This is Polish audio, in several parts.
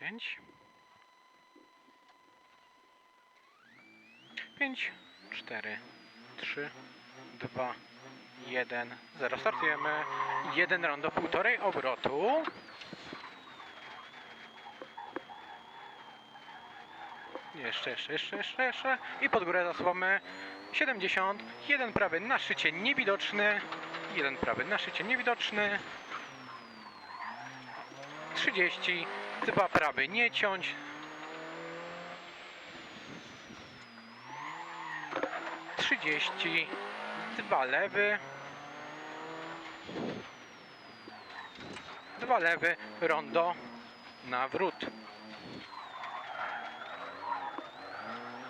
10 5 4 3 2 1 0 startujemy. Jeden rondo półtorej obrotu. Jeszcze, jeszcze, jeszcze, jeszcze, jeszcze. I pod górę zasuwamy 70 jeden prawy na szczycie niewidoczny. Jeden prawy na szczycie niewidoczny. 30 dwa prawy nie ciąć. Trzydzieści dwa lewy. Dwa lewy rondo nawrót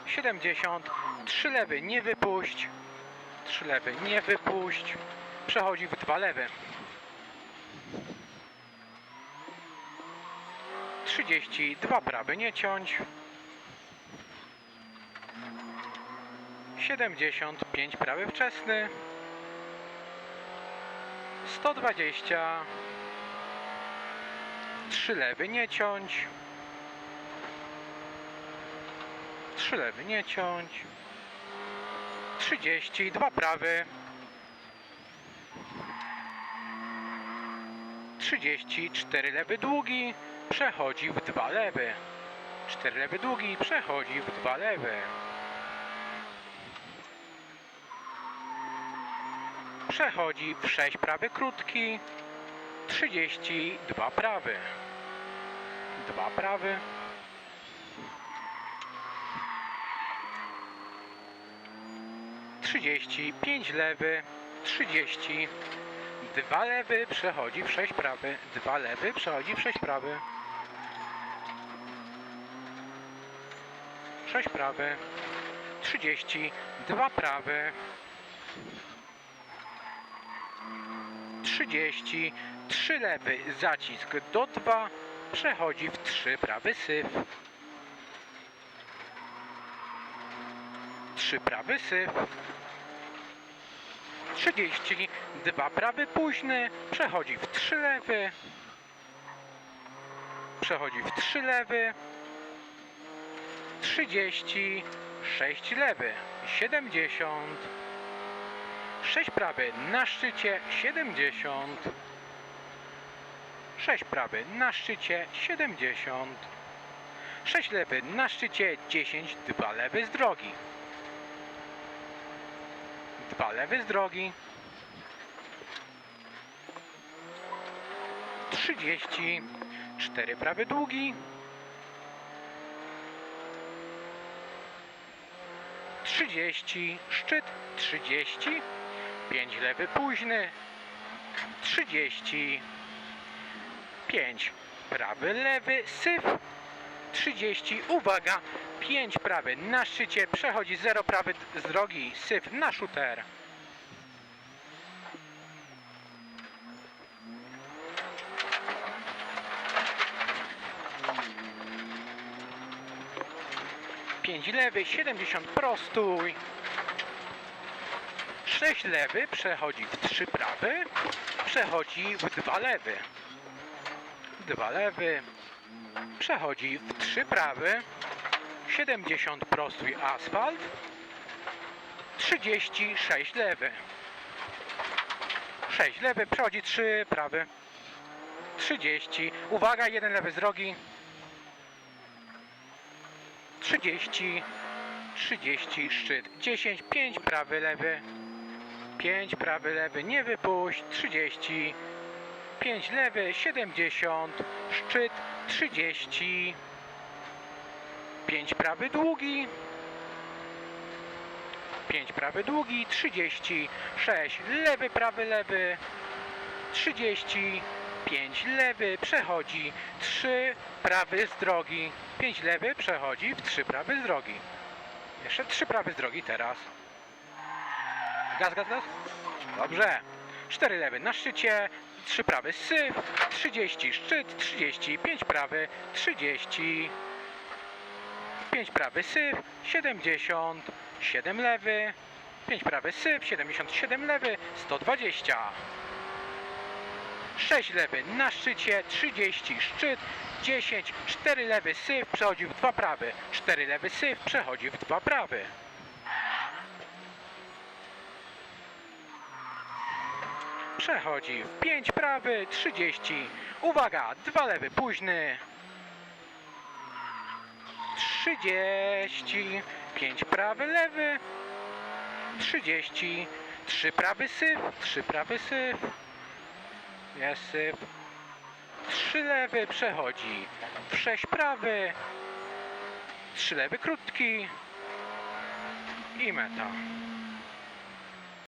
70 trzy lewy nie wypuść. Trzy lewy nie wypuść. Przechodzi w dwa lewy 32 prawy nie ciąć. 75 prawy wczesny. 120 3 lewy nie ciąć. 3 lewy nie ciąć. 32 prawy 34 lewy długi przechodzi w dwa lewy. 4 lewy długi przechodzi w dwa lewy. Przechodzi w 6 prawy krótki 32 prawy. 2 prawy. Trzydzieści pięć lewy trzydzieści dwa lewy przechodzi w sześć prawy. Dwa lewy przechodzi w sześć prawy. Sześć prawy. Trzydzieści. Dwa prawy. Trzydzieści. Trzy lewy. Zacisk do dwa. Przechodzi w trzy prawy syf. Trzy prawy syf 32 prawy późny, przechodzi w 3 lewy, przechodzi w 3 lewy, 36 lewy, 70, 6 prawy na szczycie, 70, 6 prawy na szczycie, 70, 6 lewy na szczycie, 10, 2 lewy z drogi. Dwa lewy z drogi. 30. Cztery prawy długi. 30. Szczyt. 30. 5 lewy późny. 30. 5 prawy lewy syf. 30. Uwaga! 5 prawy na szczycie, przechodzi 0 prawy z drogi, syf na shooter. Pięć lewy, 70 prostój. 6 lewy, przechodzi w 3 prawy, przechodzi w 2 lewy. 2 lewy, przechodzi w 3 prawy, 70 prostój asfalt, 36 lewy. 6 lewy, przechodzi 3 prawy, 30, uwaga, jeden lewy z drogi, 30, 30, szczyt, 10, 5 prawy, lewy, 5 prawy, lewy, nie wypuść, 30, 5 lewy, 70, szczyt, 30, 5 prawy długi, 5 prawy długi, 36 lewy, prawy, lewy, 30, 5 lewy, przechodzi 3 prawy z drogi, 5 lewy, przechodzi w 3 prawy z drogi. Jeszcze 3 prawy z drogi teraz. Gaz, gaz, gaz. Dobrze. 4 lewy na szczycie, 3 prawy syf, 30 szczyt, 30, 5 prawy, 30, 5 prawy syf, 70, 7 lewy, 5 prawy syf, 77 lewy, 120. 6 lewy na szczycie, 30 szczyt, 10, 4 lewy syf, przechodzi w dwa prawy. 4 lewy syf, przechodzi w dwa prawy. Przechodzi w 5 prawy, 30. Uwaga, dwa lewy późny. 30. 5 prawy lewy. 30. 3 prawy syf, 3 prawy syf. Jest syf. 3 lewy przechodzi. W 6 prawy. 3 lewy krótki. I meta.